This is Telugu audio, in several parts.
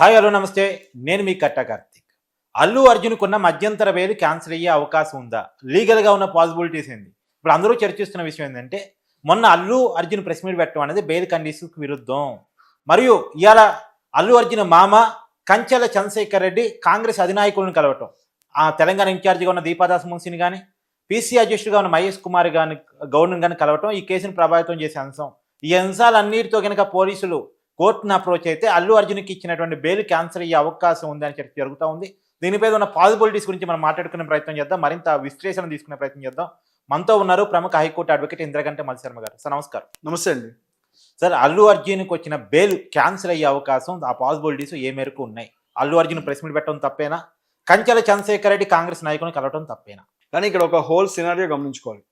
హాయ్ హలో నమస్తే. నేను మీ కట్ట కార్తిక్. అల్లు అర్జున్కున్న మధ్యంతర బెయిల్ క్యాన్సిల్ అయ్యే అవకాశం ఉందా? లీగల్గా ఉన్న పాసిబిలిటీస్ ఏంది? ఇప్పుడు అందరూ చర్చిస్తున్న విషయం ఏంటంటే మొన్న అల్లు అర్జున్ ప్రెస్ మీట్ పెట్టడం అనేది బెయిల్ కండిషన్స్కి విరుద్ధం. మరియు ఇవాళ అల్లు అర్జున్ మామ కంచెల చంద్రశేఖర్ రెడ్డి కాంగ్రెస్ అధినాయకులను కలవటం. ఆ తెలంగాణ ఇన్ఛార్జిగా ఉన్న దీపాదాస్ మున్సిని కానీ పీసీ అధ్యక్షుడిగా ఉన్న మహేష్ కుమార్ గాని గవర్నర్ కానీ కలవటం ఈ కేసును ప్రభావితం చేసే అంశం. ఈ అంశాలన్నిటితో కనుక పోలీసులు కోర్టును అప్రోచ్ అయితే అల్లు అర్జున్కి ఇచ్చినటువంటి బెయిల్ క్యాన్సిల్ అయ్యే అవకాశం ఉందని చర్చ జరుగుతూ ఉంది. దీనిపై ఉన్న పాసిబిలిటీస్ గురించి మనం మాట్లాడుకునే ప్రయత్నం చేద్దాం. మరింత విశ్లేషణ తీసుకునే ప్రయత్నం చేద్దాం. మనతో ఉన్నారు ప్రముఖ హైకోర్టు అడ్వకేట్ ఇంద్రగంట మల్శర్మ గారు. సార్ నమస్కారం. నమస్తే అండి. సార్ అల్లు అర్జున్కి వచ్చిన బెయిల్ క్యాన్సిల్ అయ్యే అవకాశం ఆ పాసిబిలిటీస్ ఏ మేరకు ఉన్నాయి? అల్లు అర్జున్ ప్రెస్ మీట్ పెట్టడం తప్పేనా? కంచెల చంద్రశేఖర్ రెడ్డి కాంగ్రెస్ నాయకుని కలవడం తప్పేనా? కానీ ఇక్కడ ఒక హోల్ సినారియో గమనించుకోవాలి.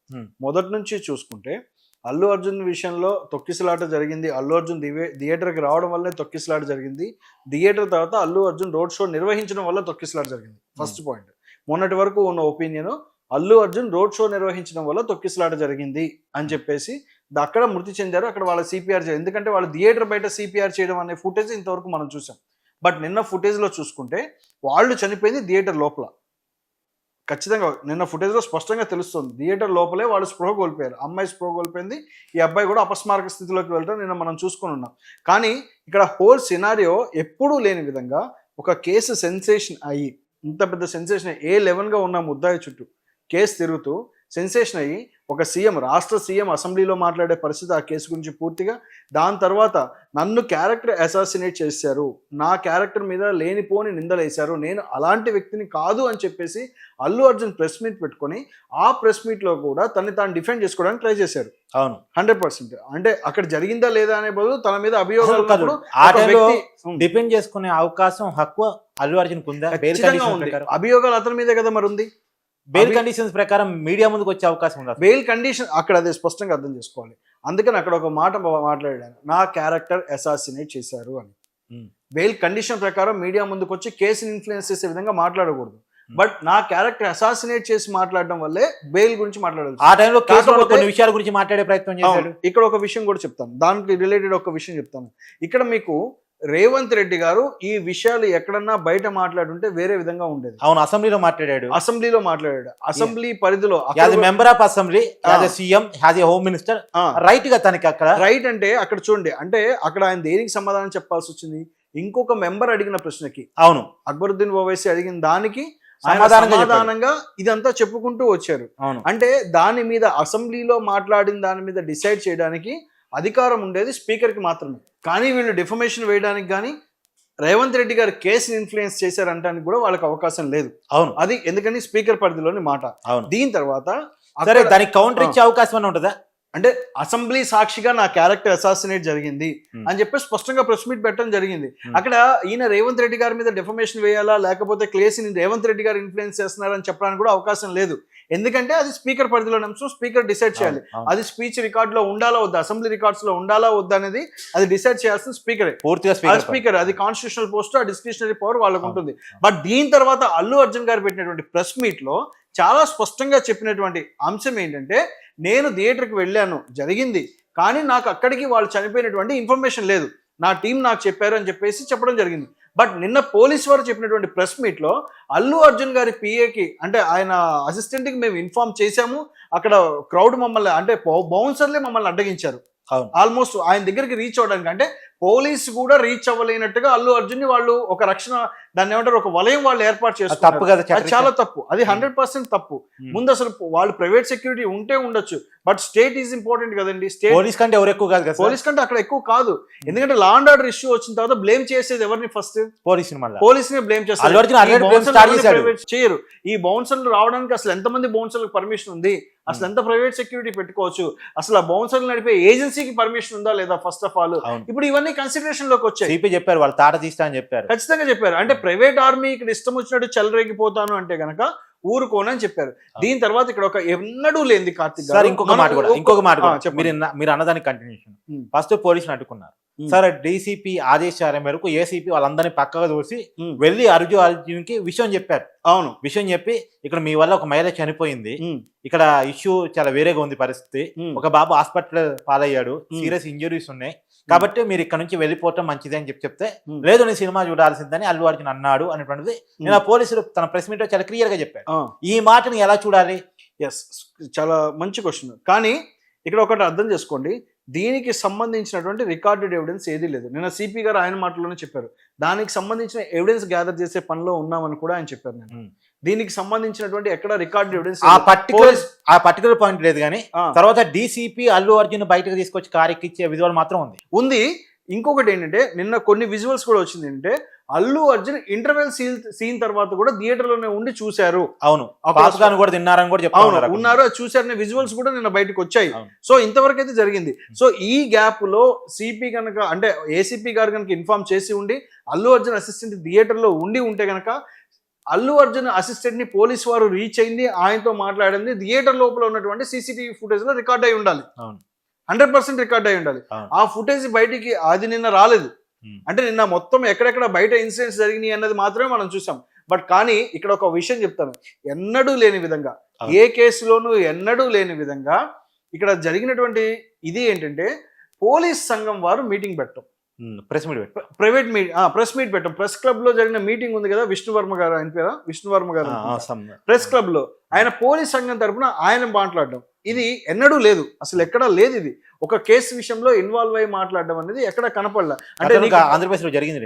మొదటి నుంచి చూసుకుంటే అల్లు అర్జున్ విషయంలో తొక్కిసలాట జరిగింది. అల్లు అర్జున్ దివే థియేటర్కి రావడం వల్లే తొక్కిసలాట జరిగింది. థియేటర్ తర్వాత అల్లు అర్జున్ రోడ్ షో నిర్వహించడం వల్ల తొక్కిసలాట జరిగింది. First point. మొన్నటి వరకు ఉన్న opinion Allu Arjun road show నిర్వహించడం వల్ల తొక్కిసలాట జరిగింది అని చెప్పేసి అక్కడ మృతి చెందారు. అక్కడ వాళ్ళ సిపిఆర్ చేయడం ఎందుకంటే వాళ్ళు థియేటర్ బయట సిపిఆర్ చేయడం అనే ఫుటేజ్ ఇంతవరకు మనం చూసాం. బట్ నిన్న ఫుటేజ్లో చూసుకుంటే వాళ్ళు చనిపోయింది థియేటర్ లోపల. ఖచ్చితంగా నిన్న ఫుటేజ్లో స్పష్టంగా తెలుస్తుంది. థియేటర్ లోపలే వాళ్ళు స్పృహ కోల్పోయారు. అమ్మాయి స్పృహ కోల్పోయింది. ఈ అబ్బాయి కూడా అపస్మారక స్థితిలోకి వెళ్ళడం నిన్న మనం చూసుకుని ఉన్నాం. కానీ ఇక్కడ హోల్ సినారియో ఎప్పుడూ లేని విధంగా ఒక కేసు సెన్సేషన్ అయ్యి ఇంత పెద్ద సెన్సేషన్ ఏ లెవెన్గా ఉన్న ముద్దాయి చుట్టూ కేసు తిరుగుతూ సెన్సేషన్ అయ్యి ఒక సీఎం రాష్ట్ర సీఎం అసెంబ్లీలో మాట్లాడే పరిస్థితి ఆ కేసు గురించి పూర్తిగా. దాని తర్వాత నన్ను క్యారెక్టర్ అసాసినేట్ చేశారు. నా క్యారెక్టర్ మీద లేనిపోని నిందలేశారు. నేను అలాంటి వ్యక్తిని కాదు అని చెప్పేసి అల్లు అర్జున్ ప్రెస్ మీట్ పెట్టుకొని ఆ ప్రెస్ మీట్లో కూడా తన్ని తాను డిఫెండ్ చేసుకోవడానికి ట్రై చేశారు. అవును. Hundred percent. అంటే అక్కడ జరిగిందా లేదా అనే బదులు తన మీద అభియోగాలు డిపెండ్ చేసుకునే అవకాశం హక్కు అల్లు ప్రకారం అభియోగాలు అతని మీదే కదా మరి ఉంది? బెయిల్ కండిషన్స్ ప్రకారం మీడియా ముందుకు వచ్చే అవకాశం ఉందా? బెయిల్ కండిషన్ అక్కడ అదే స్పష్టంగా అర్థం చేసుకోవాలి. అందుకని అక్కడ ఒక మాట మాట్లాడాను. నా క్యారెక్టర్ అసాసినేట్ చేశారు అని. బెయిల్ కండిషన్ ప్రకారం మీడియా ముందుకు వచ్చి కేసుని ఇన్ఫ్లుయెన్స్ చేసే విధంగా మాట్లాడకూడదు. బట్ నా క్యారెక్టర్ అసాసినేట్ చేసి మాట్లాడడం వల్లే బెయిల్ గురించి మాట్లాడాలి ఆ టైంలో కొన్ని విషయాల గురించి మాట్లాడే ప్రయత్నం చేశాడు. ఇక్కడ ఒక విషయం కూడా చెప్తాను. దానికి రిలేటెడ్ ఒక విషయం చెప్తాను. ఇక్కడ మీకు రేవంత్ రెడ్డి గారు ఈ విషయాలు ఎక్కడన్నా బయట మాట్లాడుంటే వేరే విధంగా ఉండేది. అవును అసెంబ్లీలో మాట్లాడాడు. అసెంబ్లీలో మాట్లాడాడు. అసెంబ్లీ పరిధిలో member of assembly CM as home minister రైట్గా తనకి అక్కడ రైట్ అంటే అక్కడ చూడండి అంటే అక్కడ ఆయన దేనికి సమాధానం చెప్పాల్సి వచ్చింది? ఇంకొక మెంబర్ అడిగిన ప్రశ్నకి. అవును. అక్బరుద్దీన్ ఓవైసీ అడిగిన దానికి సమాధానంగా ఇదంతా చెప్పుకుంటూ వచ్చారు. అవును. అంటే దాని మీద అసెంబ్లీలో మాట్లాడిన దాని మీద డిసైడ్ చేయడానికి అధికారం ఉండేది స్పీకర్కి మాత్రమే. కానీ వీళ్ళు డిఫర్మేషన్ వేయడానికి కానీ రేవంత్ రెడ్డి గారు కేసుని ఇన్ఫ్లుయెన్స్ చేశారంటానికి కూడా వాళ్ళకి అవకాశం లేదు. అవును. అది ఎందుకని స్పీకర్ పరిధిలోని మాట. అవును. దీని తర్వాత సరే దానికి కౌంటర్ ఇచ్చే అవకాశం ఉంటుందా? అంటే అసెంబ్లీ సాక్షిగా నా క్యారెక్టర్ అసాసినేట్ జరిగింది Hmm. అని చెప్పి స్పష్టంగా ప్రెస్ మీట్ పెట్టడం జరిగింది Hmm. అక్కడ ఈయన రేవంత్ రెడ్డి గారి మీద డెఫర్మేషన్ వేయాలా లేకపోతే క్లేస్ని రేవంత్ రెడ్డి గారు ఇన్ఫ్లుయెన్స్ చేస్తున్నారని చెప్పడానికి కూడా అవకాశం లేదు ఎందుకంటే అది స్పీకర్ పరిధిలో అంశం స్పీకర్ డిసైడ్ చేయాలి. అది స్పీచ్ రికార్డ్లో ఉండాలా వద్దా అసెంబ్లీ రికార్డ్స్లో ఉండాలా వద్దా అనేది అది డిసైడ్ చేయాల్సిన స్పీకరే పూర్తిగా స్పీకర్ అది కాన్స్టిట్యూషనల్ పోస్ట్ ఆ డిస్క్రిషనరీ పవర్ వాళ్ళకు. ఉంటుంది బట్ దీని తర్వాత అల్లు అర్జున్ గారు పెట్టినటువంటి ప్రెస్ మీట్లో చాలా స్పష్టంగా చెప్పినటువంటి అంశం ఏంటంటే నేను థియేటర్కి వెళ్ళాను జరిగింది. కానీ నాకు అక్కడికి వాళ్ళు చనిపోయినటువంటి ఇన్ఫర్మేషన్ లేదు. నా టీం నాకు చెప్పారు అని చెప్పేసి చెప్పడం జరిగింది. బట్ నిన్న పోలీస్ వారు చెప్పినటువంటి ప్రెస్ మీట్లో అల్లు అర్జున్ గారి పిఏకి అంటే ఆయన అసిస్టెంట్కి మేము ఇన్ఫార్మ్ చేశాము. అక్కడ క్రౌడ్ మమ్మల్ని అంటే బౌన్సర్లే మమ్మల్ని అడ్డగించారు. ఆల్మోస్ట్ ఆయన దగ్గరికి రీచ్ అవ్వడానికి అంటే పోలీస్ కూడా రీచ్ అవ్వలేనట్టుగా అల్లు అర్జున్ వాళ్ళు ఒక రక్షణ దాన్ని ఏమంటారు ఒక వలయం వాళ్ళు ఏర్పాటు అది తప్పు చేస్తారు కదా. చాలా తప్పు. అది హండ్రెడ్ పర్సెంట్ తప్పు. ముందు అసలు వాళ్ళు ప్రైవేట్ సెక్యూరిటీ ఉంటే ఉండొచ్చు బట్ స్టేట్ ఈజ్ ఇంపార్టెంట్ కదండి. స్టేట్ పోలీస్ కంటే ఎవరు ఎక్కువ కాదు పోలీస్ కంటే అక్కడ ఎక్కువ కాదు. ఎందుకంటే లా అండ్ ఆర్డర్ ఇష్యూ వచ్చిన తర్వాత బ్లేమ్ చేసేది ఎవరిని ఫస్ట్ పోలీస్ పోలీస్ని బ్లేమ్ చేస్తారు. చేయరు. ఈ బౌన్సర్లు రావడానికి అసలు ఎంతమంది బౌన్సర్లకు పర్మిషన్ ఉంది? అసలు ఎంత ప్రైవేట్ సెక్యూరిటీ పెట్టుకోవచ్చు? అసలు ఆ బౌన్సర్లు నడిపే ఏజెన్సీకి పర్మిషన్ ఉందా లేదా ఫస్ట్ ఆఫ్ ఆల్ ఇప్పుడు ఇవన్నీ కన్సిడరేషన్లోకి వచ్చాయి. సిపి చెప్పారు వాళ్ళు తాట తీస్తా అని చెప్పారు. ఖచ్చితంగా చెప్పారు. అంటే ప్రైవేట్ ఆర్మీ ఇక్కడ ఇష్టం వచ్చినట్టు చెలరేగిపోతాను అంటే గనక ఊరుకోనని చెప్పారు. దీని తర్వాత ఇక్కడ ఒక ఎన్నడూ లేనిది కార్తిక్ సార్ ఇంకొక మాట కూడా ఇంకొక మాట కూడా. మీరు మీరు అన్నదానికి కంటిన్యూషన్. ఫస్ట్ పోలీసులు అడ్డుకున్నారు. సార్ డీసీపీ ఆదేశాల మేరకు ఏసీపీ వాళ్ళందరినీ పక్కగా చూసి. వెళ్ళి అర్జున్ అర్జున్కి విషయం చెప్పారు. అవును. విషయం చెప్పి ఇక్కడ మీ వల్ల ఒక మహిళ చనిపోయింది. ఇక్కడ ఇష్యూ చాలా వేరేగా ఉంది పరిస్థితి. ఒక బాబు హాస్పిటల్ పాలయ్యాడు. సీరియస్ ఇంజరీస్ ఉన్నాయి. కాబట్టి మీరు ఇక్కడ నుంచి వెళ్ళిపోవటం మంచిది అని చెప్పి చెప్తే. లేదు నేను సినిమా చూడాల్సిందని అల్లు అర్జున్ అన్నాడు అనేటువంటిది నేను పోలీసులు తన ప్రెస్ మీట్లో చాలా క్లియర్గా చెప్పాడు ఈ మాటని ఎలా చూడాలి? ఎస్ చాలా మంచి క్వశ్చన్ కానీ ఇక్కడ ఒకటి అర్థం చేసుకోండి దీనికి సంబంధించినటువంటి రికార్డెడ్ ఎవిడెన్స్ ఏదీ లేదు. నిన్న సిపి గారు ఆయన మాటలోనే చెప్పారు. దానికి సంబంధించిన ఎవిడెన్స్ గ్యాదర్ చేసే పనిలో ఉన్నామని కూడా ఆయన చెప్పారు. నేను. దీనికి సంబంధించినటువంటి ఎక్కడ రికార్డెడ్ ఎవిడెన్స్ ఆ పర్టికులర్ ఆ పర్టికులర్ పాయింట్ లేదు కానీ తర్వాత డీసీపీ అల్లు అర్జున్ బయటకు తీసుకొచ్చి కార్ ఎక్కిచ్చే విజువల్ మాత్రం ఉంది. ఉంది. ఇంకొకటి ఏంటంటే నిన్న కొన్ని విజువల్స్ కూడా వచ్చింది ఏంటంటే Allu Arjun interval scene scene తర్వాత కూడా థియేటర్లోనే ఉండి చూశారు. అవును. పాపగాను కూడా తిన్నారని కూడా అవును ఉన్నారు చూశారనే విజువల్స్ కూడా నిన్న బయటకు వచ్చాయి. సో ఇంతవరకు అయితే జరిగింది. సో ఈ గ్యాప్లో సిపి కనుక అంటే ఏసీపీ గారు కనుక ఇన్ఫార్మ్ చేసి ఉండి అల్లు అర్జున్ అసిస్టెంట్ థియేటర్లో ఉండి ఉంటే కనుక అల్లు అర్జున్ అసిస్టెంట్ని పోలీస్ వారు రీచ్ అయింది ఆయనతో మాట్లాడింది థియేటర్ లోపల ఉన్నటువంటి సీసీటీవీ ఫుటేజ్లో రికార్డ్ అయి ఉండాలి. హండ్రెడ్ పర్సెంట్ రికార్డ్ అయి ఉండాలి. ఆ ఫుటేజ్ బయటికి అది నిన్న రాలేదు. అంటే నిన్న మొత్తం ఎక్కడెక్కడ బయట ఇన్సిడెంట్స్ జరిగినాయి అన్నది మాత్రమే మనం చూసాం బట్ కానీ ఇక్కడ ఒక విషయం చెప్తాను ఎన్నడూ లేని విధంగా. ఏ కేసులోనూ ఎన్నడూ లేని విధంగా ఇక్కడ జరిగినటువంటి ఇది ఏంటంటే పోలీస్ సంఘం వారు మీటింగ్ పెట్టడం ప్రెస్ మీట్ పెట్టు. ప్రైవేట్ మీట్ ప్రెస్ మీట్ పెట్టడం ప్రెస్ క్లబ్లో జరిగిన మీటింగ్ ఉంది కదా విష్ణువర్మ గారు ఆయన పేరా? గారు ఆ, అనుకుంటా. some- ప్రెస్ క్లబ్లో ఆయన పోలీస్ సంఘం తరపున ఆయన మాట్లాడడం. ఇది ఎన్నడూ లేదు. అసలు ఎక్కడా లేదు ఇది. ఒక కేసు విషయంలో ఇన్వాల్వ్ అయ్యి మాట్లాడడం అనేది ఎక్కడ కనపడలే. అంటే ఆంధ్రప్రదేశ్లో జరిగింది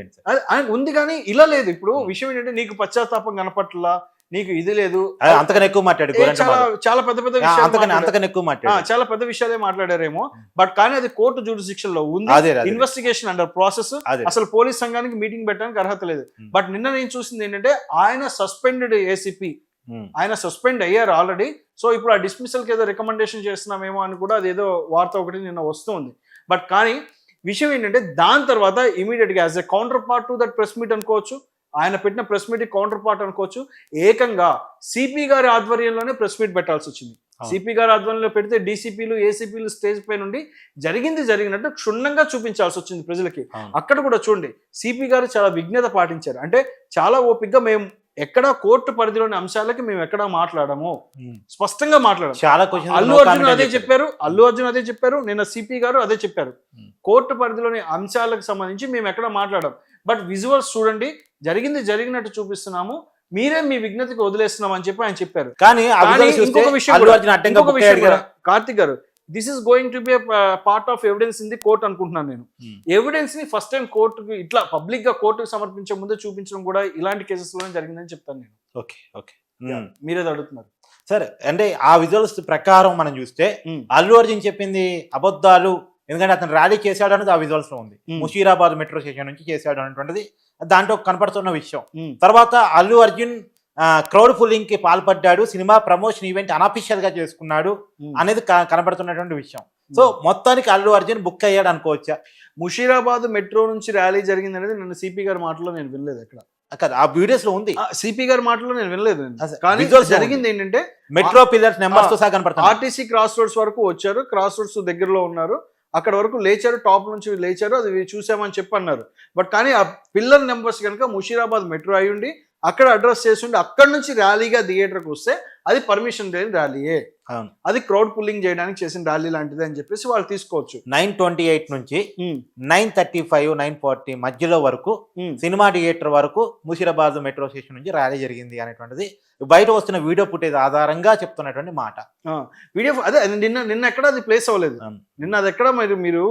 ఉంది కానీ ఇలా లేదు. ఇప్పుడు విషయం ఏంటంటే నీకు పశ్చాత్తాపం కనపట్లా నీకు ఇది లేదు. అంతకన్నా ఎక్కువ మాట్లాడు ఏ గోరంట్ల చాలా. చాలా పెద్ద పెద్ద విషయాలు అంతకన్నా మాట్లాడారు. ఎక్కువ మాట్లాడు. చాలా పెద్ద విషయాలే మాట్లాడారేమో. బట్ కానీ అది కోర్టు జ్యూరిస్డిక్షన్లో ఉంది. ఇన్వెస్టిగేషన్ అండర్ ప్రాసెస్ అసలు పోలీస్ సంఘానికి మీటింగ్ పెట్టడానికి అర్హత లేదు. బట్ నిన్న నేను చూసింది ఏంటంటే ఆయన సస్పెండెడ్ ఏసీపీ ఆయన సస్పెండ్ అయ్యారు ఆల్రెడీ సో ఇప్పుడు ఆ డిస్మిసల్కి ఏదో రికమెండేషన్ చేస్తున్నామేమో అని కూడా అదేదో వార్త ఒకటి నిన్న వస్తుంది. బట్ కానీ విషయం ఏంటంటే దాని తర్వాత ఇమీడియట్గా as a counterpart to that press meet అనుకోవచ్చు. ఆయన పెట్టిన ప్రెస్ మీట్ కౌంటర్ పార్ట్ అనుకోవచ్చు. ఏకంగా సిపి గారి ఆధ్వర్యంలోనే ప్రెస్ మీట్ పెట్టాల్సి వచ్చింది. సిపి గారి ఆధ్వర్యంలో పెడితే డీసీపీలు ఏసీపీలు స్టేజ్ పై నుండి జరిగింది జరిగినట్టు క్షుణ్ణంగా చూపించాల్సి వచ్చింది ప్రజలకి. అక్కడ కూడా చూడండి సిపి గారు చాలా విజ్ఞత పాటించారు. అంటే చాలా ఓపికగా మేము ఎక్కడ కోర్టు పరిధిలోని అంశాలకి మేము ఎక్కడ మాట్లాడము. స్పష్టంగా మాట్లాడాము. చాలా అల్లు అర్జున్ అదే చెప్పారు. అల్లు అర్జున్ అదే చెప్పారు నిన్న సిపి గారు అదే చెప్పారు. కోర్టు పరిధిలోని అంశాలకు సంబంధించి మేము ఎక్కడ మాట్లాడాం బట్ విజువల్స్ చూడండి జరిగింది జరిగినట్టు చూపిస్తున్నాము మీరే మీ విజ్ఞతకి వదిలేస్తున్నాం అని చెప్పి ఆయన చెప్పారు కానీ ఇంకొక విషయం. కార్తిక్ గారు this is going to be part of evidence in the court అనుకుంటున్నాను నేను Hmm. ఎవిడెన్స్ని ఫస్ట్ టైం కోర్టుకి ఇట్లా పబ్లిక్గా కోర్టుకు సమర్పించే ముందే చూపించడం కూడా ఇలాంటి కేసెస్లోనే జరిగిందని చెప్తాను నేను ఓకే ఓకే ఉమ్. మీరేది అడుగుతున్నారు సరే అంటే ఆ విజువల్స్ ప్రకారం మనం చూస్తే Hmm. అల్లు అర్జున్ చెప్పింది అబద్ధాలు ఎందుకంటే అతను ర్యాలీ చేశాడు అనేది ఆ విజువల్స్లో ఉంది. ముషీరాబాద్ మెట్రో స్టేషన్ నుంచి చేశాడు అనేటువంటిది దాంట్లో కనపడుతున్న విషయం. తర్వాత అల్లు అర్జున్ క్రౌడ్ ఫుల్లింగ్కి పాల్పడ్డాడు సినిమా ప్రమోషన్ ఈవెంట్ అనఫిషియల్గా చేసుకున్నాడు. అనేది కనబడుతున్నటువంటి విషయం. సో మొత్తానికి అల్లు అర్జున్ బుక్ అయ్యాడు అనుకోవచ్చా? ముషీరాబాద్ మెట్రో నుంచి ర్యాలీ జరిగింది అనేది నిన్న సిపి గారి మాటలో నేను వినలేదు ఎక్కడ. కదా ఆ వీడియోస్లో ఉంది సిపి గారి మాటలో నేను వినలేదు కానీ జరిగింది ఏంటంటే మెట్రో పిల్లర్స్ నెంబర్స్తో సహా ఆర్టీసీ క్రాస్ రోడ్స్ వరకు వచ్చారు. క్రాస్ రోడ్స్ దగ్గరలో ఉన్నారు. అక్కడ వరకు లేచారు టాప్ నుంచి లేచారు అది చూసామని చెప్పి అన్నారు. బట్ కానీ ఆ పిల్లర్ నెంబర్స్ కనుక ముషీరాబాద్ మెట్రో అయి ఉండి అక్కడ అడ్రస్ చేసి ఉండి అక్కడ నుంచి ర్యాలీగా థియేటర్కి వస్తే అది పర్మిషన్ లేని ర్యాలీయే. అది క్రౌడ్ పుల్లింగ్ చేయడానికి చేసిన ర్యాలీ లాంటిది అని చెప్పేసి వాళ్ళు తీసుకోవచ్చు. నైన్ ట్వంటీ ఎయిట్ నుంచి nine thirty five nine forty మధ్యలో వరకు. సినిమా థియేటర్ వరకు ముషిరాబాద్ మెట్రో స్టేషన్ నుంచి ర్యాలీ జరిగింది అనేటువంటిది. బయట వస్తున్న వీడియో ఫుటేజ్ ఆధారంగా చెప్తున్నటువంటి మాట. వీడియో అదే నిన్న నిన్న ఎక్కడ అది ప్లేస్ అవ్వలేదు. నిన్న అది ఎక్కడ మరి మీరు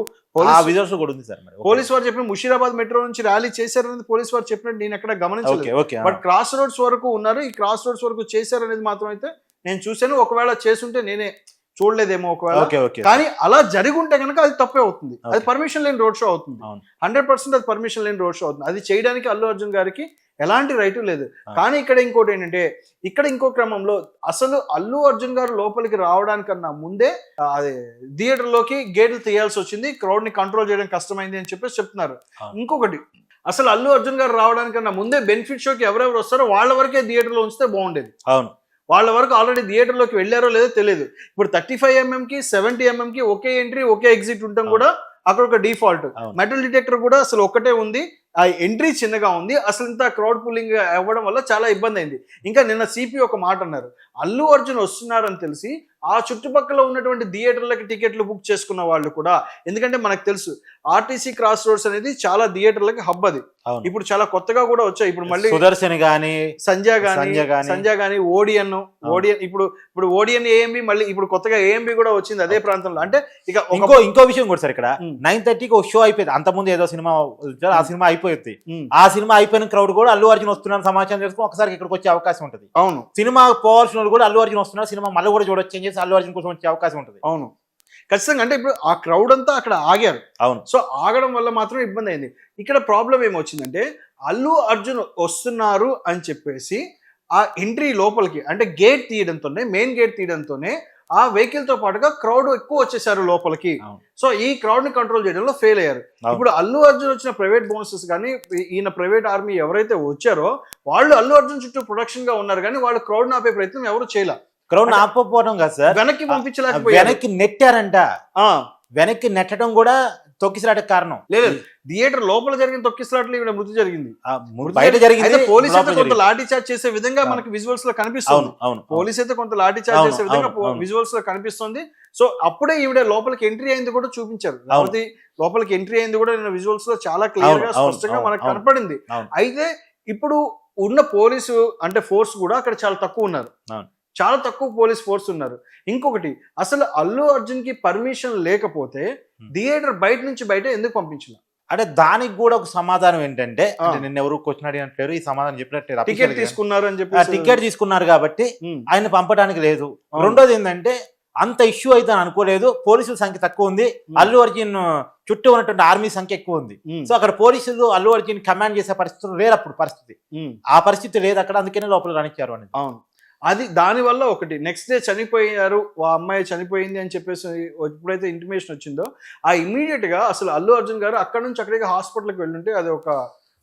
విజువల్స్ కూడా ఉంది సార్ మరి. పోలీస్ వారు చెప్పిన ముషీరాబాద్ మెట్రో నుంచి ర్యాలీ చేశారనేది పోలీస్ వారు చెప్పినట్టు నేను ఎక్కడ గమనించలేదు. బట్ క్రాస్ రోడ్స్ వరకు ఉన్నారు. ఈ క్రాస్ రోడ్స్ వరకు చేశారనేది మాత్రం అయితే నేను చూశాను ఒకవేళ చేసుంటే నేనే చూడలేదేమో ఒకవేళ. కానీ అలా జరిగి ఉంటే కనుక అది తప్పే అవుతుంది. అది. పర్మిషన్ లేని రోడ్ షో అవుతుంది. హండ్రెడ్ పర్సెంట్ అది పర్మిషన్ లేని రోడ్ షో అవుతుంది. అది చేయడానికి అల్లు అర్జున్ గారికి ఎలాంటి రైటు లేదు. కానీ ఇక్కడ ఇంకోటి ఏంటంటే ఇక్కడ ఇంకో క్రమంలో అసలు అల్లు అర్జున్ గారు లోపలికి రావడానికన్నా ముందే అదే థియేటర్లోకి గేట్లు తీయాల్సి వచ్చింది. క్రౌడ్ని కంట్రోల్ చేయడం కష్టమైంది అని చెప్పేసి చెప్తున్నారు. ఇంకొకటి అసలు అల్లు అర్జున్ గారు రావడానికన్నా ముందే బెనిఫిట్ షోకి ఎవరెవరు వస్తారో వాళ్ళ వరకే థియేటర్లో ఉంచితే బాగుండేది. అవును. వాళ్ళ వరకు ఆల్రెడీ థియేటర్లోకి వెళ్ళారో లేదో తెలియదు ఇప్పుడు థర్టీ ఫైవ్ ఎంఎం కి సెవెంటీ ఎంఎం కి ఒకే ఎంట్రీ ఒకే ఎగ్జిట్ ఉండటం కూడా అక్కడ ఒక డిఫాల్ట్. మెటల్ డిటెక్టర్ కూడా అసలు ఒకటే ఉంది. ఆ ఎంట్రీ చిన్నగా ఉంది. అసలు ఇంత క్రౌడ్ పుల్లింగ్ అవ్వడం వల్ల చాలా ఇబ్బంది అయింది ఇంకా నిన్న సిపి ఒక మాట అన్నారు. అల్లు అర్జున్ వస్తున్నారని తెలిసి ఆ చుట్టుపక్కల ఉన్నటువంటి థియేటర్లకి టికెట్లు బుక్ చేసుకున్న వాళ్ళు కూడా ఎందుకంటే మనకు తెలుసు ఆర్టీసీ క్రాస్ రోడ్స్ అనేది చాలా థియేటర్లకి హబ్ అది. ఇప్పుడు చాలా కొత్తగా కూడా వచ్చాయి. ఇప్పుడు మళ్ళీ సుదర్శన్ గాని సంజయ్ గాని సంజయ్ గాని. ఓడియన్ ఓడియన్ ఇప్పుడు ఇప్పుడు ఓడియన్ ఏఎంబి మళ్ళీ ఇప్పుడు కొత్తగా ఏఎంబి కూడా వచ్చింది అదే ప్రాంతంలో. అంటే ఇక ఇంకో ఇంకో విషయం కూడా సార్ ఇక్కడ. నైన్ థర్టీకి ఒక షో అయిపోయింది. అంత ముందు ఏదో సినిమా ఆ సినిమా అయిపోయింది ఆ సినిమా అయిపోయిన క్రౌడ్ కూడా అల్లు అర్జున్ వస్తున్నారు సమాచారం తెలుసుకుని ఒకసారి ఇక్కడికి వచ్చే అవకాశం ఉంటుంది. అవును. సినిమా పోవాల్సిన వాళ్ళు కూడా అల్లు అర్జున్ వస్తున్నారు సినిమా మళ్ళీ కూడా చూడొచ్చు అని చేసి అల్లు అర్జున్ కోసం వచ్చే అవకాశం ఉంటుంది. అవును. ఖచ్చితంగా అంటే ఇప్పుడు ఆ క్రౌడ్ అంతా అక్కడ ఆగారు. అవును. సో ఆగడం వల్ల మాత్రం ఇబ్బంది అయింది. ఇక్కడ ప్రాబ్లం ఏమొచ్చిందంటే అల్లు అర్జున్ వస్తున్నారు అని చెప్పేసి ఆ ఎంట్రీ లోపలికి అంటే గేట్ తీయడంతోనే మెయిన్ గేట్ తీయడంతోనే ఆ వెహికల్తో పాటుగా క్రౌడ్ ఎక్కువ వచ్చేసారు లోపలికి. సో ఈ క్రౌడ్ని కంట్రోల్ చేయడంలో ఫెయిల్ అయ్యారు. ఇప్పుడు అల్లు అర్జున్ వచ్చిన ప్రైవేట్ బోనసెస్ కానీ ఈయన ప్రైవేట్ ఆర్మీ ఎవరైతే వచ్చారో వాళ్ళు అల్లు అర్జున్ చుట్టూ ప్రొడక్షన్గా ఉన్నారు కానీ వాళ్ళు క్రౌడ్ ఆపే ప్రయత్నం ఎవరు చేయలే. క్రౌడ్ ఆపకపోవడం కాదు సార్. వెనక్కి పంపించలేకపోయారు. వెనక్కి నెట్టారంట. వెనక్కి నెట్టడం కూడా తొక్కిసలాటకు కారణం లేదు థియేటర్ లోపల జరిగిన తొక్కిసలాట్లు ఈవిడ మృతి జరిగింది బయట జరిగింది పోలీస్ అయితే కొంత. లాఠీ చార్జ్ చేసే విధంగా. మనకి విజువల్స్లో కనిపిస్తుంది అవును. పోలీస్ అయితే కొంత లాఠీ చార్జ్ చేసే విధంగా. విజువల్స్లో కనిపిస్తుంది సో అప్పుడే ఈవిడ లోపలికి ఎంట్రీ అయింది కూడా చూపించారు కాబట్టి లోపలికి ఎంట్రీ అయింది కూడా నేను విజువల్స్లో చాలా క్లియర్గా స్పష్టంగా మనకు. కనపడింది. అయితే ఇప్పుడు ఉన్న పోలీసు అంటే ఫోర్స్ కూడా అక్కడ చాలా తక్కువ ఉన్నారు. చాలా తక్కువ పోలీస్ ఫోర్స్ ఉన్నారు. ఇంకొకటి అసలు అల్లు అర్జున్కి పర్మిషన్ లేకపోతే Hmm. థియేటర్ బయట నుంచి బయట ఎందుకు పంపించిన? అంటే దానికి కూడా ఒక సమాధానం ఏంటంటే నిన్న ఎవరు క్వశ్చన్ అడిగినట్లేరు ఈ సమాధానం చెప్పినట్లేరు టికెట్. తీసుకున్నారు అని చెప్పి టికెట్ తీసుకున్నారు కాబట్టి ఆయన పంపడానికి లేదు. రెండోది ఏంటంటే అంత ఇష్యూ అయితే అని అనుకోలేదు. పోలీసుల సంఖ్య తక్కువ ఉంది. అల్లు అర్జున్ చుట్టూ ఉన్నటువంటి ఆర్మీ సంఖ్య ఎక్కువ ఉంది. సో అక్కడ పోలీసులు అల్లు అర్జున్ కమాండ్ చేసే పరిస్థితులు లేరు అప్పుడు పరిస్థితి. ఆ పరిస్థితి లేదు అక్కడ అందుకనే లోపల రానిచ్చారు అనేది. అవును. అది దాని వల్ల ఒకటి నెక్స్ట్ డే చనిపోయారు ఆ అమ్మాయి చనిపోయింది అని చెప్పేసి ఎప్పుడైతే ఇంటిమేషన్ వచ్చిందో ఆ ఇమీడియట్గా అసలు అల్లు అర్జున్ గారు అక్కడ నుంచి అక్కడికి హాస్పిటల్కి వెళ్ళుంటే అది ఒక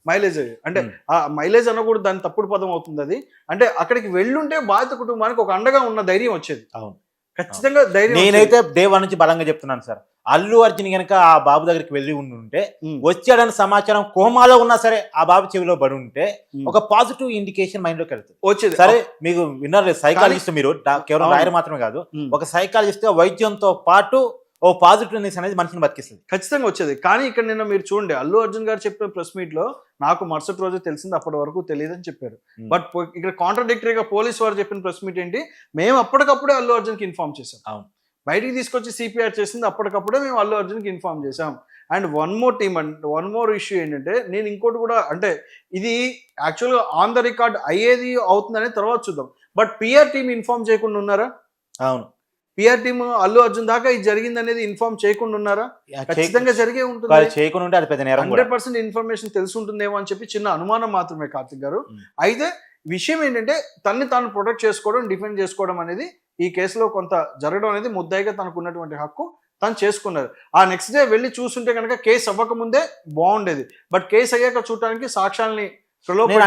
మైలేజ్ అంటే Hmm. ఆ మైలేజ్ అనకూడదు దాని తప్పుడు పదం అవుతుంది అది అంటే అక్కడికి వెళ్ళుంటే బాధిత కుటుంబానికి ఒక అండగా ఉన్న ధైర్యం వచ్చేది అవును. ఖచ్చితంగా ధైర్యం. నేనైతే డే వన్ నుంచి బలంగా చెప్తున్నాను సార్ అల్లు అర్జున్ గనక ఆ బాబు దగ్గరికి వెళ్ళి ఉండి ఉంటే. వచ్చాడని సమాచారం కోమాలో ఉన్నా సరే ఆ బాబు చెవిలో పడి ఉంటే. ఒక పాజిటివ్ ఇండికేషన్ మైండ్లోకి వెళ్తుంది వచ్చేది సరే మీకు విన్నర్ సైకాలజిస్ట్ మీరు కేవలం. రాయరు మాత్రమే కాదు. ఒక సైకాలజిస్ట్గా వైద్యంతో పాటు ఓ పాజిటివ్నెస్ అనేది మనిషిని బతికిస్తుంది. ఖచ్చితంగా వచ్చేది. కానీ ఇక్కడ నిన్న మీరు చూడండి అల్లు అర్జున్ గారు చెప్పిన ప్రెస్ మీట్లో నాకు మరుసటి రోజు తెలిసింది అప్పటి వరకు తెలియదని చెప్పారు. Hmm. బట్ పో- ఇక్కడ కాంట్రడిక్టరీగా పోలీస్ వారు చెప్పిన ప్రెస్ మీట్ ఏంటి? మేము అప్పటికప్పుడే అల్లు అర్జున్కి ఇన్ఫార్మ్ చేసాం అవును. బయటికి తీసుకొచ్చి సిపిఆర్ చేసింది అప్పటికప్పుడే మేము అల్లు అర్జున్కి ఇన్ఫార్మ్ చేసాం and one more team and one more issue ఏంటంటే నేను ఇంకోటి కూడా అంటే ఇది యాక్చువల్గా ఆన్ ద రికార్డ్ అయ్యేది అవుతుందనే తర్వాత చూద్దాం. బట్ పిఆర్ టీమ్ ఇన్ఫార్మ్ చేయకుండా ఉన్నారా? అవును. పిఆర్ టీమ్ అల్లు అర్జున్ దాకా ఇది జరిగింది అనేది ఇన్ఫార్మ్ చేయకుండా ఉన్నారా? ఖచ్చితంగా జరిగే ఉంటుంది? చేయకుండా ఉంటే అది పెద్ద నేరం హండ్రెడ్ పర్సెంట్ ఇన్ఫర్మేషన్ తెలుసుంటుందేమో అని చెప్పి చిన్న అనుమానం మాత్రమే కార్తిక్ గారు. అయితే విషయం ఏంటంటే తన్ని తాను ప్రొటెక్ట్ చేసుకోవడం డిఫెండ్ చేసుకోవడం అనేది ఈ కేసులో కొంత జరగడం అనేది ముద్దాయిగా తనకు ఉన్నటువంటి హక్కు. తను చేసుకున్నారు ఆ నెక్స్ట్ డే వెళ్ళి చూస్తుంటే కనుక కేసు అవ్వక ముందే బాగుండేది. బట్ కేసు అయ్యాక చూడటానికి సాక్ష్యాల్ని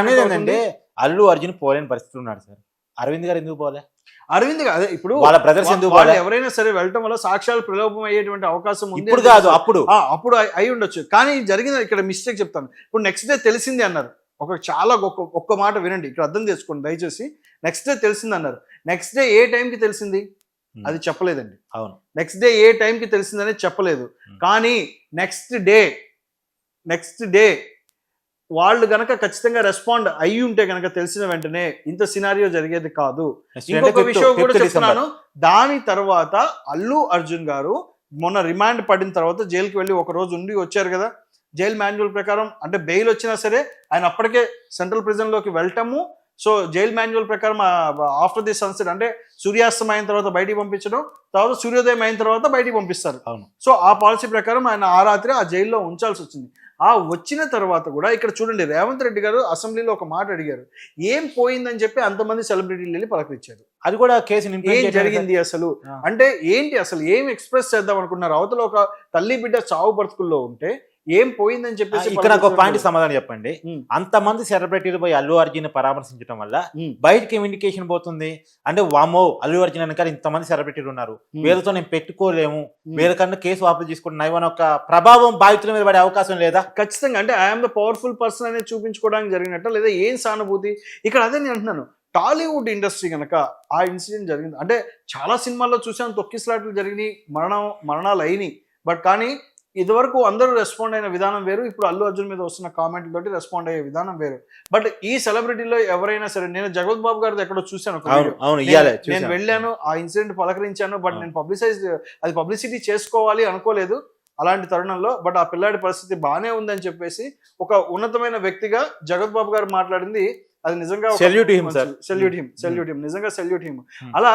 అనేది ఏంటంటే అల్లు అర్జున్ పోలేని పరిస్థితి ఉన్నాడు సార్. అరవింద్ గారు ఎందుకు పోలే? అరవింద్ అదే ఇప్పుడు వాళ్ళ బ్రదర్స్ ఎందుకు వాళ్ళు ఎవరైనా సరే వెళ్ళటం వల్ల సాక్ష్యాలు ప్రలోభం అయ్యేటువంటి అవకాశం ఉంది ఇప్పుడు కాదు. అప్పుడు. అప్పుడు అయి- ఉండొచ్చు. కానీ జరిగిన ఇక్కడ మిస్టేక్ చెప్తాను. ఇప్పుడు నెక్స్ట్ డే తెలిసింది అన్నారు. ఒక చాలా ఒక్క ఒక్క మాట వినండి. ఇక్కడ అర్థం చేసుకోండి దయచేసి. నెక్స్ట్ డే తెలిసింది అన్నారు. నెక్స్ట్ డే ఏ టైంకి తెలిసింది? Hmm. అది చెప్పలేదండి. అవును. నెక్స్ట్ డే ఏ టైంకి తెలిసింది అనేది చెప్పలేదు. Hmm. కానీ నెక్స్ట్ డే నెక్స్ట్ డే వాళ్ళు గనక ఖచ్చితంగా రెస్పాండ్ అయ్యి ఉంటే గనక తెలిసిన వెంటనే ఇంత సినారియో జరిగేది కాదు. ఇంకొక విషయం కూడా చెప్తున్నాను. దాని తర్వాత అల్లు అర్జున్ గారు మొన్న రిమాండ్ పడిన తర్వాత జైలుకి వెళ్ళి ఒక రోజు ఉండి వచ్చారు కదా. జైల్ మాన్యువల్ ప్రకారం అంటే బెయిల్ వచ్చినా సరే ఆయన అప్పటికే సెంట్రల్ ప్రిజన్లోకి వెళ్ళటము. సో జైల్ మాన్యువల్ ప్రకారం ఆఫ్టర్ ది సన్సెట్ అంటే సూర్యాస్తం అయిన తర్వాత బయటికి పంపించడం తర్వాత సూర్యోదయం అయిన తర్వాత బయటికి పంపిస్తారు. అవును. సో ఆ పాలసీ ప్రకారం ఆయన ఆ రాత్రి ఆ జైల్లో ఉంచాల్సి వచ్చింది. ఆ వచ్చిన తర్వాత కూడా ఇక్కడ చూడండి రేవంత్ రెడ్డి గారు అసెంబ్లీలో ఒక మాట అడిగారు. ఏం పోయిందని చెప్పి అంతమంది సెలబ్రిటీలు వెళ్ళి పలకరించారు. అది కూడా కేసు ఏం జరిగింది అసలు. అంటే ఏంటి అసలు? ఏం ఎక్స్ప్రెస్ చేద్దాం అనుకున్నారు? అవతల ఒక తల్లి బిడ్డ చావు బ్రతుకుల్లో ఉంటే ఏం పోయిందని చెప్పేసి ఇక్కడ నాకు ఒక పాయింట్ సమాధానం చెప్పండి. అంతమంది సెలబ్రిటీలు పోయి అల్లు అర్జున్ పరామర్శించడం వల్ల. బయటకి ఏం ఇండికేషన్ పోతుంది. అంటే వామో అల్లు అర్జున్ వెనకాల ఇంతమంది సెలబ్రిటీలు ఉన్నారు. వీళ్ళతో నేను పెట్టుకోలేము. వీళ్ళకన్నా కేసు వాపసు తీసుకుంటున్నాయి అని ఒక ప్రభావం బాధితుల మీద పడే అవకాశం లేదా? ఖచ్చితంగా. అంటే ఐఎమ్ ద పవర్ఫుల్ పర్సన్ అనేది చూపించుకోవడానికి జరిగినట్ట లేదా ఏం సానుభూతి? ఇక్కడ అదే నేను అంటున్నాను. టాలీవుడ్ ఇండస్ట్రీ కనుక ఆ ఇన్సిడెంట్ జరిగింది. అంటే చాలా సినిమాల్లో చూసాం తొక్కిసలాట్లు జరిగినాయి మరణం మరణాలు అయినాయి బట్ కానీ ఇదివరకు అందరూ రెస్పాండ్ అయిన విధానం వేరు ఇప్పుడు అల్లు అర్జున్ మీద వస్తున్న కామెంట్లతోటి రెస్పాండ్ అయ్యే విధానం వేరు బట్ ఈ సెలబ్రిటీలో ఎవరైనా సరే నేను జగత్ బాబు గారిది ఎక్కడో చూశాను నేను-. వెళ్ళాను ఆ ఇన్సిడెంట్ పలకరించాను బట్. నేను పబ్లిసైజ్ అది పబ్లిసిటీ చేసుకోవాలి అనుకోలేదు అలాంటి తరుణంలో బట్ ఆ పిల్లాడి పరిస్థితి బాగానే ఉందని చెప్పేసి ఒక ఉన్నతమైన వ్యక్తిగా జగత్ బాబు గారు మాట్లాడింది అది నిజంగా him, sir. Salute him salute him నిజంగా సెల్యూట్ హిమ్ అలా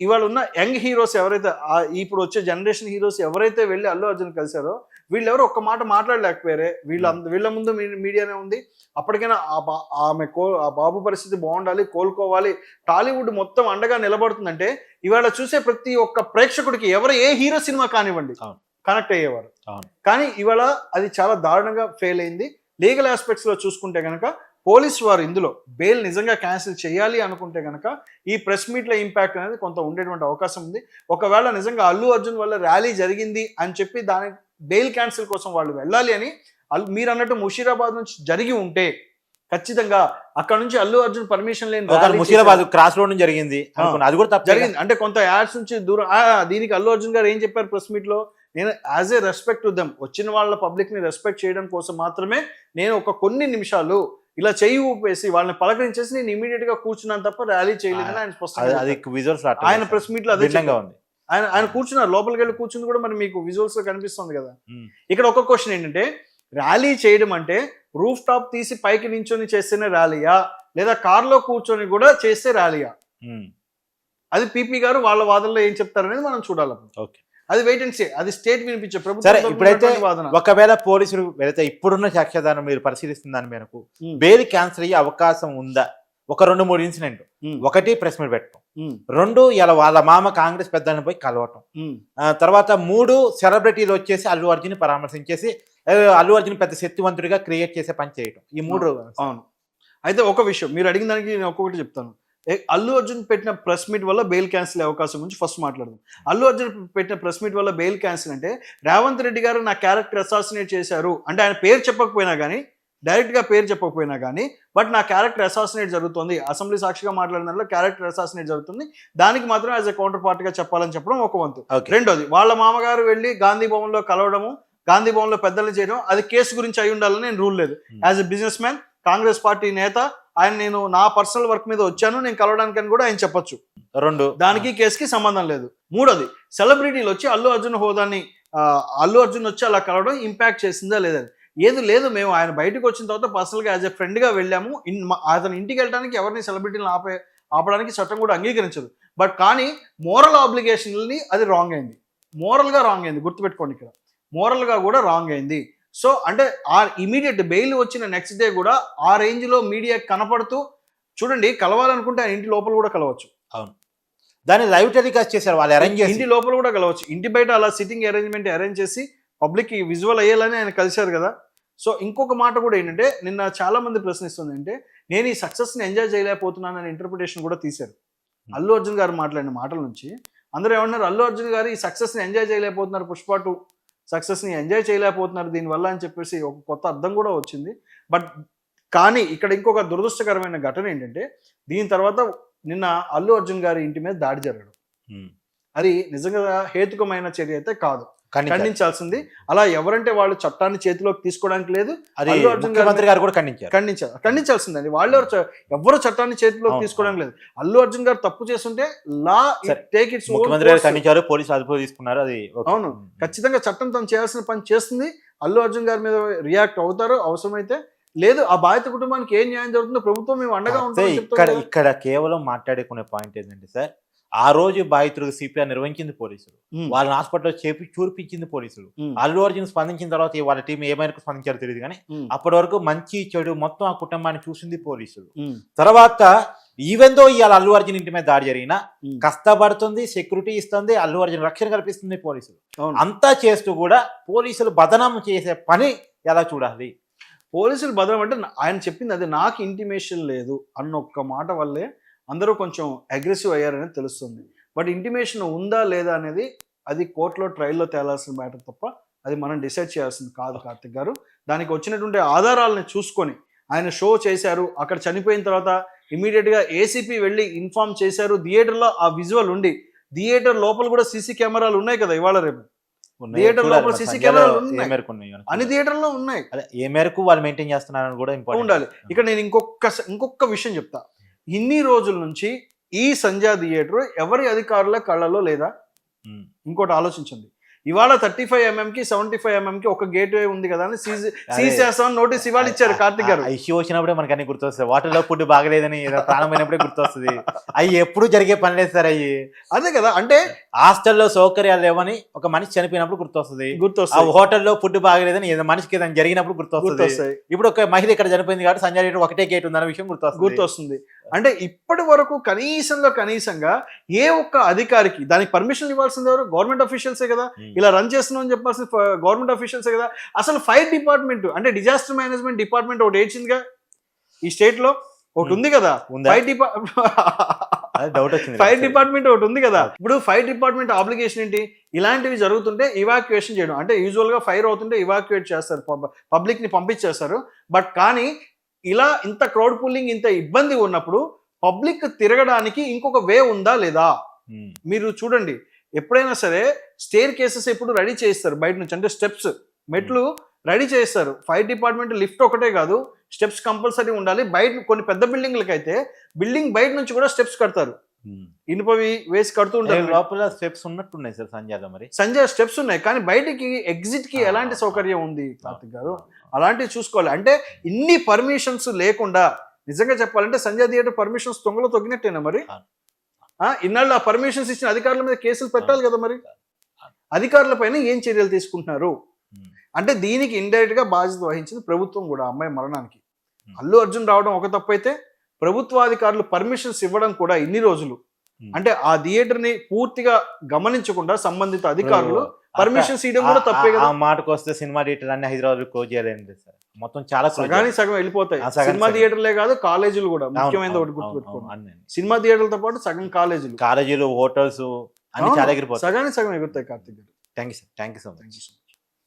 ఇవాళ ఉన్న యంగ్ హీరోస్ ఎవరైతే ఇప్పుడు వచ్చే జనరేషన్ హీరోస్ ఎవరైతే వెళ్ళి అల్లు అర్జున్ కలిశారో వీళ్ళెవరు ఒక్క మాట మాట్లాడలేకపోయారే. వీళ్ళ అంద- వీళ్ళ ముందు మీడియానే ఉంది. అప్పటికైనా ఆ బా ఆమె కో ఆ బాబు పరిస్థితి బాగుండాలి కోలుకోవాలి. టాలీవుడ్ మొత్తం అండగా నిలబడుతుందంటే ఇవాళ చూసే ప్రతి ఒక్క ప్రేక్షకుడికి ఎవరు ఏ హీరో సినిమా కానివ్వండి. కనెక్ట్ అయ్యేవారు. కానీ ఇవాళ అది చాలా దారుణంగా ఫెయిల్ అయింది. లీగల్ ఆస్పెక్ట్స్లో చూసుకుంటే కనుక పోలీస్ వారు ఇందులో బెయిల్ నిజంగా క్యాన్సిల్ చేయాలి అనుకుంటే కనుక ఈ ప్రెస్ మీట్ల ఇంపాక్ట్ అనేది కొంత ఉండేటువంటి అవకాశం ఉంది. ఒకవేళ నిజంగా అల్లు అర్జున్ వల్ల ర్యాలీ జరిగింది అని చెప్పి దాని బెయిల్ క్యాన్సిల్ కోసం వాళ్ళు వెళ్ళాలి అని మీరు అన్నట్టు ముషీరాబాద్ నుంచి జరిగి ఉంటే ఖచ్చితంగా అక్కడ నుంచి అల్లు అర్జున్ పర్మిషన్ లేని ముషీరాబాద్ క్రాస్ రోడ్ నుంచి జరిగింది అది కూడా తప్ప జరిగింది. అంటే కొంత యాడ్స్ నుంచి దూరం దీనికి అల్లు అర్జున్ గారు ఏం చెప్పారు ప్రెస్ మీట్లో నేను as a respect to them వచ్చిన వాళ్ళ పబ్లిక్ని రెస్పెక్ట్ చేయడం కోసం మాత్రమే నేను ఒక కొన్ని నిమిషాలు ఇలా చెయ్యి ఊపేసి వాళ్ళని పలకరించేసి నేను ఇమీడియట్గా కూర్చున్నాను తప్ప ర్యాలీ చేయలేదని ఆయన స్పష్టంగా అది. విజువల్స్ ఆయన ప్రెస్ మీట్లో అదే. ఉంది ఆయన ఆయన కూర్చున్నారు లోపలికి వెళ్ళి కూర్చుంది కూడా మరి మీకు విజువల్స్లో కనిపిస్తుంది కదా. ఇక్కడ ఒక క్వశ్చన్ ఏంటంటే ర్యాలీ చేయడం అంటే రూఫ్ టాప్ తీసి పైకి నించొని చేస్తేనే ర్యాలీయా లేదా కార్లో కూర్చొని కూడా చేస్తే ర్యాలీయా. అది పీపీ గారు వాళ్ళ వాదనలో ఏం చెప్తారనేది మనం చూడాలి. ఓకే అది వెయిట్ అండ్ సీ అది స్టేట్ వినిపించే సరే, ప్రభుత్వం ఇప్పుడైతే ఒకవేళ పోలీసులు వెళితే ఇప్పుడున్న సాక్ష్యాధారం మీరు పరిశీలిస్తున్న దాని మేరకు. బెయిల్ క్యాన్సిల్ అయ్యే అవకాశం ఉందా? ఒక రెండు మూడు ఇన్సిడెంట్. ఒకటి ప్రెస్ మీట్ పెట్టడం. రెండు ఇలా వాళ్ళ మామ కాంగ్రెస్ పెద్దలను పోయి కలవటం. తర్వాత మూడు సెలబ్రిటీలు వచ్చేసి అల్లు అర్జున్ పరామర్శించేసి అల్లు అర్జున్ పెద్ద శక్తివంతుడిగా క్రియేట్ చేసే పని చేయటం. ఈ మూడు అవును. అయితే ఒక విషయం మీరు అడిగిన దానికి నేను ఒక్కొక్కటి చెప్తాను. అల్లు అర్జున్ పెట్టిన ప్రెస్ మీట్ వల్ల బెయిల్ క్యాన్సిల్ అయ్యే అవకాశం గురించి ఫస్ట్ మాట్లాడదాం. అల్లు అర్జున్ పెట్టిన ప్రెస్ మీట్ వల్ల బెయిల్ క్యాన్సిల్ అంటే రేవంత్ రెడ్డి గారు నా క్యారెక్టర్ అసాసినేట్ చేశారు. అంటే ఆయన పేరు చెప్పకపోయినా కానీ డైరెక్ట్గా పేరు చెప్పకపోయినా కానీ బట్ నా క్యారెక్టర్ అసాసినేట్ జరుగుతుంది. అసెంబ్లీ సాక్షిగా మాట్లాడిన దాంట్లో క్యారెక్టర్ అసాసినేట్ జరుగుతుంది. దానికి మాత్రం యాజ్ ఎ కౌంటర్ పార్టీగా చెప్పాలని చెప్పడం ఒక వంతు. రెండోది వాళ్ళ మామగారు వెళ్ళి గాంధీ భవన్లో కలవడము గాంధీ భవన్లో పెద్దలు చేయడం అది కేసు గురించి అయి ఉండాలని నేను రూల్ లేదు. Hmm. As a businessman Congress party నేత ఆయన నేను నా పర్సనల్ వర్క్ మీద వచ్చాను నేను కలవడానికి అని కూడా ఆయన చెప్పొచ్చు. రెండు. దానికి కేసుకి సంబంధం లేదు. మూడోది సెలబ్రిటీలు వచ్చి అల్లు అర్జున్ హోదాని అల్లు అర్జున్ వచ్చి అలా కలవడం ఇంపాక్ట్ చేసిందా లేదని ఏది లేదు మేము ఆయన బయటకు వచ్చిన తర్వాత పర్సనల్గా యాజ్ ఎ ఫ్రెండ్గా వెళ్ళాము. ఇన్ అతను ఇంటికి వెళ్ళడానికి ఎవరిని సెలబ్రిటీలను ఆపే ఆపడానికి చట్టం కూడా అంగీకరించదు. బట్ కానీ మోరల్ ఆబ్లిగేషన్ని అది రాంగ్ అయింది. మోరల్గా రాంగ్ అయింది. గుర్తుపెట్టుకోండి ఇక్కడ. మోరల్గా కూడా రాంగ్ అయింది. సో అంటే ఆ ఇమీడియట్ బెయిల్ వచ్చిన నెక్స్ట్ డే కూడా ఆ రేంజ్లో మీడియా కనపడుతూ చూడండి కలవాలనుకుంటే ఆయన ఇంటి లోపల కూడా కలవచ్చు. దాన్ని లైవ్ టెలికాస్ట్ చేశారు వాళ్ళు అరేంజ్ చేసి. ఇంటి లోపల కూడా కలవచ్చు. ఇంటి బయట అలా సిట్టింగ్ అరేంజ్మెంట్ అరేంజ్ చేసి పబ్లిక్ విజువల్ అయ్యేలని ఆయన కలిశారు కదా. సో ఇంకొక మాట కూడా ఏంటంటే నిన్న చాలా మంది ప్రశ్నిస్తుంది అంటే నేను ఈ సక్సెస్ని ఎంజాయ్ చేయలేకపోతున్నాను అనే ఇంటర్ప్రిటేషన్ కూడా తీశారు. అల్లు అర్జున్ గారు మాట్లాడిన మాటల నుంచి అందరూ ఏమన్నారు? అల్లు అర్జున్ గారు ఈ సక్సెస్ని ఎంజాయ్ చేయలేకపోతున్నారు పుష్ప టూ సక్సెస్ని ఎంజాయ్ చేయలేకపోతున్నారు దీనివల్ల అని చెప్పేసి ఒక కొత్త అర్థం కూడా వచ్చింది బట్ కానీ ఇక్కడ ఇంకొక దురదృష్టకరమైన ఘటన ఏంటంటే దీని తర్వాత నిన్న అల్లు అర్జున్ గారి ఇంటి మీద దాడి జరగడం. అది నిజంగా హేతుకమైన చర్య అయితే కాదు. ఖండించాల్సింది. అలా ఎవరంటే వాళ్ళు చట్టాన్ని చేతిలోకి తీసుకోవడానికి లేదు అది అల్లు అర్జున్ గారి ముఖ్యమంత్రి గారు కూడా ఖండించారు. ఖండించాలి ఖండించాల్సిందండి. వాళ్ళు ఎవరు చట్టాన్ని చేతిలోకి తీసుకోవడానికి లేదు. అల్లు అర్జున్ గారు తప్పు చేస్తుంటే లా. టేక్ ఇట్స్ ముఖ్యమంత్రి గారు ఖండించారు పోలీసులు అదుపు తీసుకున్నారు అది. అవును. ఖచ్చితంగా చట్టం తను చేయాల్సిన పని చేస్తుంది. అల్లు అర్జున్ గారి మీద రియాక్ట్ అవుతారు అవసరమైతే లేదు. ఆ బాధిత కుటుంబానికి ఏం న్యాయం జరుగుతుందో ప్రభుత్వం మేము అండగా ఉంటామని ఇక్కడ ఇక్కడ కేవలం మాట్లాడుకునే పాయింట్ ఏంటంటే సార్ ఆ రోజు బాధితులకు సిపిఆర్ నిర్వహించింది పోలీసులు. వాళ్ళని హాస్పిటల్లో చేపి చూపించింది పోలీసులు. అల్లు అర్జున్ స్పందించిన తర్వాత వాళ్ళ టీం ఏ మేరకు స్పందించారో తెలియదు కానీ అప్పటి వరకు మంచి చెడు మొత్తం ఆ కుటుంబాన్ని చూసింది పోలీసులు. తర్వాత ఈవెన్ దో ఇవాళ అల్లు అర్జున్ ఇంటి మీద దాడి జరిగినా కష్టపడుతుంది సెక్యూరిటీ ఇస్తుంది అల్లు అర్జున్ రక్షణ కల్పిస్తుంది పోలీసులు. అంతా చేస్తూ కూడా పోలీసులు బదనాం చేసే పని ఎలా చూడాలి? పోలీసులు భద్రం అంటే ఆయన చెప్పింది అదే నాకు ఇంటిమేషన్ లేదు అన్న ఒక్క మాట వల్లే అందరూ కొంచెం అగ్రెసివ్ అయ్యారనేది తెలుస్తుంది. బట్ ఇంటిమేషన్ ఉందా లేదా అనేది అది కోర్టులో ట్రయల్లో తేలాల్సిన మ్యాటర్ తప్ప అది మనం డిసైడ్ చేయాల్సింది కాదు కార్తిక్ గారు. దానికి వచ్చినటువంటి ఆధారాలను చూసుకొని ఆయన షో చేశారు. అక్కడ చనిపోయిన తర్వాత ఇమీడియట్గా ఏసీపీ వెళ్ళి ఇన్ఫార్మ్ చేశారు. థియేటర్లో ఆ విజువల్ ఉండి థియేటర్ లోపల కూడా సీసీ కెమెరాలు ఉన్నాయి కదా ఇవాళ రేపు. థియేటర్ లోపల సంజయ్లో కెమెరాలు ఉన్నాయి. అన్ని థియేటర్లో ఉన్నాయి. అదే ఏ మేరకు వాళ్ళు మెయింటైన్ చేస్తున్నారని కూడా ఉండాలి. ఇక్కడ నేను ఇంకొక ఇంకొక విషయం చెప్తా. ఇన్ని రోజుల నుంచి ఈ సంధ్యా థియేటర్ ఎవరి అధికారుల కళ్ళలో లేదా. ఇంకోటి ఆలోచించండి ఇవాళ థర్టీ ఫైవ్ ఎంఎం కి సెవెంటీ ఫైవ్ ఎంఎం కి ఒక గేట్ వే ఉంది కదా అని సీజ్ సీజ్. చేస్తామని నోటీస్ ఇవాళ ఇచ్చారు కార్తిక్ గారు. ఇష్యూ వచ్చినప్పుడే మనకి అన్ని గుర్తొస్తాయి. వాటర్లో ఫుడ్ బాగలేదని ఏదో ప్రాణమైనప్పుడే గుర్తొస్తుంది. అవి ఎప్పుడు జరిగే పని లేదు సార్ అవి అదే కదా అంటే హాస్టల్లో సౌకర్యాలు లేవని ఒక మనిషి చనిపోయినప్పుడు గుర్తొస్తుంది. ఆ గుర్తొస్తాయి హోటల్లో ఫుడ్ బాగలేదని ఏదో మనిషికి ఏదైనా జరిగినప్పుడు గుర్తొస్తుంది. ఇప్పుడు ఒక మహిళ ఇక్కడ చనిపోయింది కాబట్టి సంజయ్ రెడ్డి ఒకటే గేట్ ఉందన్న విషయం గుర్తొస్తుంది. గుర్తొస్తుంది. అంటే ఇప్పటి వరకు కనీసంలో కనీసంగా ఏ ఒక్క అధికారికి దానికి పర్మిషన్ ఇవ్వాల్సింది ఎవరు? గవర్నమెంట్ అఫీషియల్సే కదా. ఇలా రన్ చేస్తున్నాం అని చెప్పాల్సిన గవర్నమెంట్ అఫీషియల్సే కదా. అసలు ఫైర్ డిపార్ట్మెంట్ అంటే డిజాస్టర్ మేనేజ్మెంట్ డిపార్ట్మెంట్ ఒకటి వేసిందిగా ఈ స్టేట్లో? ఒకటి ఉంది కదా? ఫైర్ డిపార్ట్మెంట్ ఫైర్ డిపార్ట్మెంట్ ఒకటి ఉంది కదా. ఇప్పుడు ఫైర్ డిపార్ట్మెంట్ ఆబ్లిగేషన్ ఏంటి? ఇలాంటివి జరుగుతుంటే ఇవాక్యుయేషన్ చేయడం. అంటే యూజువల్గా ఫైర్ అవుతుంటే ఇవాక్యుయేట్ చేస్తారు. పబ్లిక్ని పంపించేస్తారు. బట్ కానీ ఇలా ఇంత క్రౌడ్ పుల్లింగ్ ఇంత ఇబ్బంది ఉన్నప్పుడు పబ్లిక్ తిరగడానికి ఇంకొక వే ఉందా లేదా. మీరు చూడండి. ఎప్పుడైనా సరే స్టేర్ కేసెస్ ఎప్పుడు రెడీ చేస్తారు బయట నుంచి. అంటే స్టెప్స్ మెట్లు రెడీ చేస్తారు ఫైర్ డిపార్ట్మెంట్ లిఫ్ట్ ఒకటే కాదు స్టెప్స్ కంపల్సరీ ఉండాలి. బయట కొన్ని పెద్ద బిల్డింగ్లకి అయితే బిల్డింగ్ బయట నుంచి కూడా స్టెప్స్ కడతారు. ఉమ్. ఇనుపవి వేసి కడుతూ ఉంటారు. లోపల స్టెప్స్ ఉన్నట్టున్నాయి సార్ సంజయ్లో మరి? సంజయ్ స్టెప్స్ ఉన్నాయి. కానీ బయటికి ఎగ్జిట్కి ఎలాంటి సౌకర్యం ఉంది కార్తిక్ గారు? అలాంటివి చూసుకోవాలి. అంటే ఇన్ని పర్మిషన్స్ లేకుండా నిజంగా చెప్పాలంటే సంజయ్ థియేటర్ పర్మిషన్స్ తొంగలో తొగ్గినట్టేనా మరి? ఇన్నాళ్ళు ఆ పర్మిషన్స్ ఇచ్చిన అధికారుల మీద కేసులు పెట్టాలి కదా మరి అధికారుల పైన ఏం చర్యలు తీసుకుంటున్నారు. అంటే దీనికి ఇండైరెక్ట్గా బాధ్యత వహించింది ప్రభుత్వం కూడా అమ్మాయి మరణానికి. అల్లు అర్జున్ రావడం ఒక తప్పు అయితే ప్రభుత్వాధికారులు పర్మిషన్స్ ఇవ్వడం కూడా ఇన్ని రోజులు. అంటే ఆ థియేటర్ని పూర్తిగా గమనించకుండా సంబంధిత అధికారులు పర్మిషన్స్ ఇవ్వడం కూడా తప్పే కదా. ఆ మాటకు వస్తే సినిమా థియేటర్ అన్ని హైదరాబాద్ క్లోజ్ చేయాలండి సార్. మొత్తం చాలా సగానికి. సగం వెళ్ళిపోతాయి. సినిమా. థియేటర్లే కాదు కాలేజీలు కూడా ముఖ్యమైనది ఒకటి గుర్తుపెట్టుకోండి. సినిమా థియేటర్లతో పాటు సగం కాలేజీలు. కాలేజీలు హోటల్స్ అన్ని చాలా ఎగిరిపోతాయి సగానికి సగం ఎగురుతాయి కార్తిక్ గారు. Thank you sir thank you so much